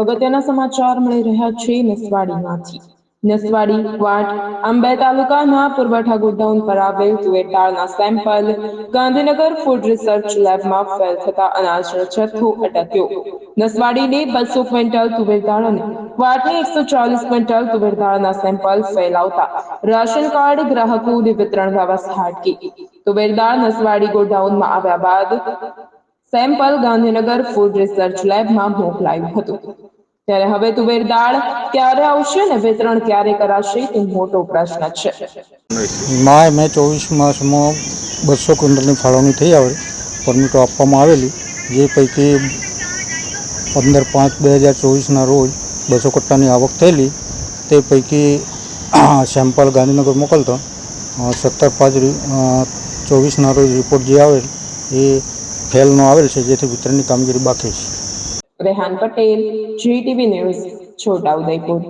અગત્યના સમાચાર મળી રહ્યા છે નસવાડીમાંથી. નસવાડી, વાટ આમ તાલુકાના પુરવઠા ગોડાઉન પર આવેલ તુવેરદાળના સેમ્પલ ગાંધીનગર ફૂડ રિસર્ચ લેબમાં ફેલ થતા અનાજનો જથ્થો અટક્યો. નસવાડીને બસો ક્વિન્ટલ તુવેરદાળ અને વાટની એકસો ચાલીસ ક્વિન્ટલ તુવેરદાળના સેમ્પલ ફેલાવતા રાશન કાર્ડ ગ્રાહકોને વિતરણ વ્યવસ્થા અટકી. તુવેરદાળ નસવાડી ગોડાઉનમાં આવ્યા બાદ સેમ્પલ ગાંધીનગર ફૂડ રિસર્ચ લેબમાં મોકલાયું હતું. ત્યારે હવે તુવેર દાળ ક્યારે આવશે અને વિતરણ ક્યારે કરાશે, તે મોટો પ્રશ્ન છે. માય મેં ચોવીસ માસમાં બસો ક્વિન્ટલની ફાળવણી થઈ આવે, પરમિટો આપવામાં આવેલી, જે પૈકી પંદર પાંચ બે હજાર ચોવીસના રોજ બસો કટ્ટાની આવક થયેલી, તે પૈકી સેમ્પલ ગાંધીનગર મોકલતો. સત્તર પાંચ ચોવીસના રોજ રિપોર્ટ જે આવેલ, એ ફેલનો આવેલ છે જેથી વિતરણની કામગીરી બાકી છે. Rehan Patel GTV news Chhotaudepur